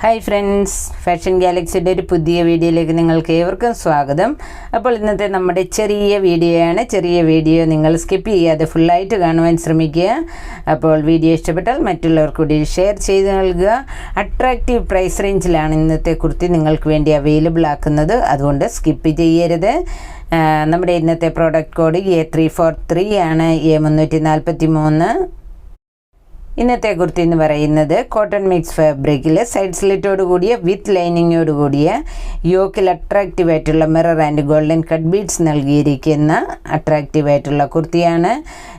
Hi friends fashion ഗാലക്സിയുടെ ഒരു പുതിയ വീഡിയോയിലേക്ക് നിങ്ങൾക്ക് ഏവർക്കും സ്വാഗതം. അപ്പോൾ ഇന്നത്തെ നമ്മുടെ ചെറിയ വീഡിയോയാണ്. ചെറിയ വീഡിയോ നിങ്ങൾ സ്കിപ്പ് ചെയ്യാതെ ഫുള്ളായിട്ട് കാണുവാൻ ശ്രമിക്കുക. അപ്പോൾ വീഡിയോ ഇഷ്ടപ്പെട്ടാൽ മറ്റുള്ളവർക്ക് കൂടി ഷെയർ ചെയ്ത് നൽകുക. അട്രാക്റ്റീവ് പ്രൈസ് റേഞ്ചിലാണ് ഇന്നത്തെ കുർത്തി നിങ്ങൾക്ക് വേണ്ടി അവൈലബിൾ ആക്കുന്നത്. അതുകൊണ്ട് സ്കിപ്പ് ചെയ്യരുത്. നമ്മുടെ ഇന്നത്തെ product code A three four three ആണ്. എ മുന്നൂറ്റി നാൽപ്പത്തി മൂന്ന് ഇന്നത്തെ കുർത്തി എന്ന് പറയുന്നത് കോട്ടൺ മിക്സ് ഫാബ്രിക്കിൽ സൈഡ് സ്ലിറ്റോട് കൂടിയ വിത്ത് ലൈനിങ്ങോട് കൂടിയ യോക്കിൽ അട്രാക്റ്റീവ് ആയിട്ടുള്ള mirror and golden cut beads നൽകിയിരിക്കുന്ന അട്രാക്റ്റീവ് ആയിട്ടുള്ള കുർത്തിയാണ്.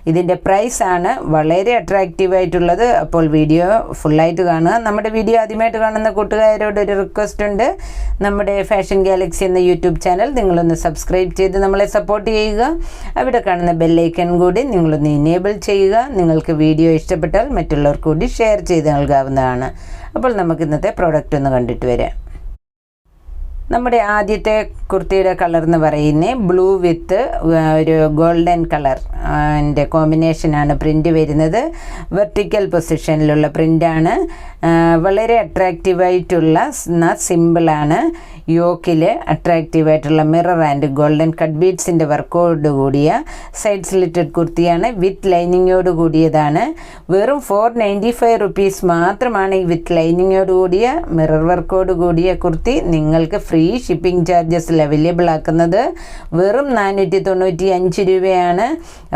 ഇതിന്റെ പ്രൈസ് ആണ് വളരെ അട്രാക്റ്റീവ് ആയിട്ടുള്ളത്. അപ്പോൾ വീഡിയോ ഫുള്ളായിട്ട് കാണുക. നമ്മുടെ വീഡിയോ ആദ്യമായിട്ട് കാണുന്ന കൂട്ടുകാരോട് ഒരു റിക്വസ്റ്റ് ഉണ്ട്. നമ്മുടെ ഫാഷൻ ഗാലക്സി എന്ന യൂട്യൂബ് ചാനൽ നിങ്ങളൊന്ന് സബ്സ്ക്രൈബ് ചെയ്ത് നമ്മളെ സപ്പോർട്ട് ചെയ്യുക. അവിടെ കാണുന്ന ബെല്ലൈക്കൺ കൂടി നിങ്ങളൊന്ന് ഇനേബിൾ ചെയ്യുക. നിങ്ങൾക്ക് വീഡിയോ ഇഷ്ടപ്പെട്ടാൽ മറ്റുള്ളവർക്ക് കൂടി ഷെയർ ചെയ്ത് നൽകാവുന്നതാണ്. അപ്പോൾ നമുക്ക് ഇന്നത്തെ പ്രോഡക്റ്റ് ഒന്ന് കണ്ടിട്ട് വരാം. നമ്മുടെ ആദ്യത്തെ കുർത്തിയുടെ കളർ എന്ന് പറയുന്നത് ബ്ലൂ വിത്ത് ഒരു ഗോൾഡൻ കളർ. എന്റെ കോമ്പിനേഷനാണ് പ്രിന്റ് വരുന്നത്. വെർട്ടിക്കൽ പൊസിഷനിലുള്ള പ്രിന്റാണ് വളരെ അട്രാക്റ്റീവായിട്ടുള്ള എന്നാൽ സിമ്പിളാണ് യോക്കിൽ അട്രാക്റ്റീവായിട്ടുള്ള മിറർ ആൻഡ് ഗോൾഡൻ കട്ട് ബീഡ്സിന്റെ വർക്കോട് കൂടിയ സൈഡ് സ്ലിറ്റഡ് കുർത്തിയാണ്. വിത്ത് ലൈനിങ്ങോട് കൂടിയതാണ്. വെറും ഫോർ നയന്റി ഫൈവ് റുപ്പീസ് മാത്രമാണ് ഈ വിത്ത് ലൈനിങ്ങോട് കൂടിയ മിറർ വർക്കോട് കൂടിയ കുർത്തി നിങ്ങൾക്ക് ഫ്രീ ഷിപ്പിംഗ് ചാർജസിൽ അവൈലബിൾ ആക്കുന്നത് വെറും നാനൂറ്റി തൊണ്ണൂറ്റി അഞ്ച് രൂപയാണ്.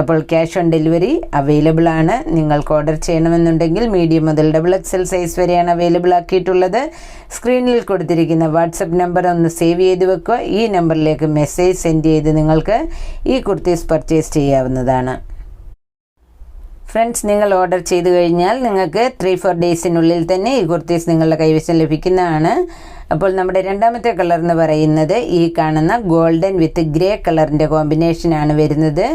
അപ്പോൾ ക്യാഷ് ഓൺ ഡെലിവറി അവൈലബിൾ ആണ്. നിങ്ങൾക്ക് ഓർഡർ ചെയ്യണമെന്നുണ്ടെങ്കിൽ മീഡിയം മുതൽ ഡബിൾ എൽ സൈസ് വരെയാണ് അവൈലബിൾ ആക്കിയിട്ടുള്ളത്. സ്ക്രീനിൽ കൊടുത്തിരിക്കുന്ന വാട്സപ്പ് നമ്പർ ഒന്ന് സേവ് ചെയ്ത് വെക്കുക. ഈ നമ്പറിലേക്ക് മെസ്സേജ് സെൻഡ് ചെയ്ത് നിങ്ങൾക്ക് ഈ കുർത്തീസ് പർച്ചേസ് ചെയ്യാവുന്നതാണ്. ഫ്രണ്ട്സ് നിങ്ങൾ ഓർഡർ ചെയ്തു കഴിഞ്ഞാൽ നിങ്ങൾക്ക് ത്രീ ഫോർ ഡേയ്സിനുള്ളിൽ തന്നെ ഈ കുർത്തീസ് നിങ്ങളുടെ കൈവശം ലഭിക്കുന്നതാണ്. അപ്പോൾ നമ്മുടെ രണ്ടാമത്തെ കളർ എന്ന് പറയുന്നത് ഈ കാണുന്ന ഗോൾഡൻ വിത്ത് ഗ്രേ കളറിന്റെ കോമ്പിനേഷനാണ് വരുന്നത്.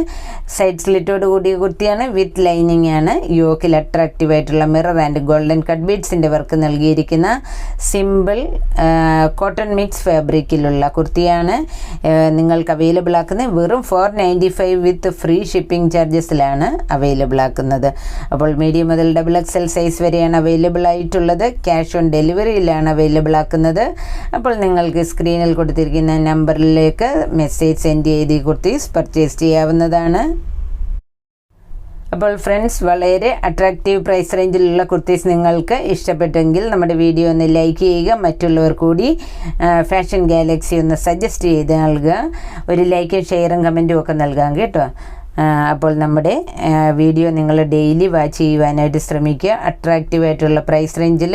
സൈഡ് സ്ലിറ്റോട് കൂടിയ കുർത്തിയാണ് വിത്ത് ലൈനിങ് ആണ്. യോക്കിൽ അട്രാക്റ്റീവ് ആയിട്ടുള്ള മിറർ ആൻഡ് ഗോൾഡൻ കട്ട് ബീഡ്സിന്റെ വർക്ക് നൽകിയിരിക്കുന്ന സിമ്പിൾ കോട്ടൺ മിക്സ് ഫാബ്രിക്കിലുള്ള കുർത്തിയാണ്. നിങ്ങൾക്ക് അവൈലബിൾ ആക്കുന്നത് വെറും four ninety five with free shipping ചാർജസിലാണ് available ആക്കുന്നത്. അപ്പോൾ മീഡിയം മുതൽ ഡബിൾ എക്സ് എൽ സൈസ് വരെയാണ് അവൈലബിൾ ആയിട്ടുള്ളത്. ക്യാഷ് ഓൺ ഡെലിവറിയിലാണ് അവൈലബിൾ ആക്കുന്നത്. അപ്പോൾ നിങ്ങൾക്ക് സ്ക്രീനിൽ കൊടുത്തിരിക്കുന്ന നമ്പറിലേക്ക് മെസ്സേജ് സെൻഡ് ചെയ്ത് കുർത്തീസ് പർച്ചേസ് ചെയ്യാവുന്നതാണ്. അപ്പോൾ ഫ്രണ്ട്സ് വളരെ അട്രാക്റ്റീവ് പ്രൈസ് റേഞ്ചിലുള്ള കുർത്തീസ് നിങ്ങൾക്ക് ഇഷ്ടപ്പെട്ടെങ്കിൽ നമ്മുടെ വീഡിയോ ഒന്ന് ലൈക്ക് ചെയ്യുക. മറ്റുള്ളവർ കൂടി ഫാഷൻ ഗാലക്സി ഒന്ന് സജസ്റ്റ് ചെയ്ത് നൽകുക. ഒരു ലൈക്കും ഷെയറും കമന്റും ഒക്കെ നൽകാം കേട്ടോ. അപ്പോൾ നമ്മുടെ വീഡിയോ നിങ്ങൾ ഡെയിലി വാച്ച് ചെയ്യുവാനായിട്ട് ശ്രമിക്കുക. അട്രാക്റ്റീവ് ആയിട്ടുള്ള പ്രൈസ് റേഞ്ചിൽ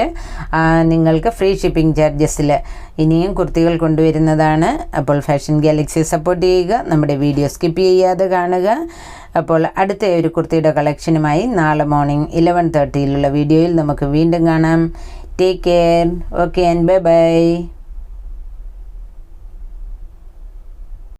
നിങ്ങൾക്ക് ഫ്രീ ഷിപ്പിംഗ് ചാർജസിൽ ഇനിയും കുർത്തികൾ കൊണ്ടുവരുന്നതാണ്. അപ്പോൾ ഫാഷൻ ഗാലക്സി സപ്പോർട്ട് ചെയ്യുക. നമ്മുടെ വീഡിയോ സ്കിപ്പ് ചെയ്യാതെ കാണുക. അപ്പോൾ അടുത്ത ഒരു കുർത്തിയുടെ കളക്ഷനുമായി നാളെ മോർണിംഗ് ഇലവൻ തേർട്ടിയിലുള്ള വീഡിയോയിൽ നമുക്ക് വീണ്ടും കാണാം. Take care okay and bye bye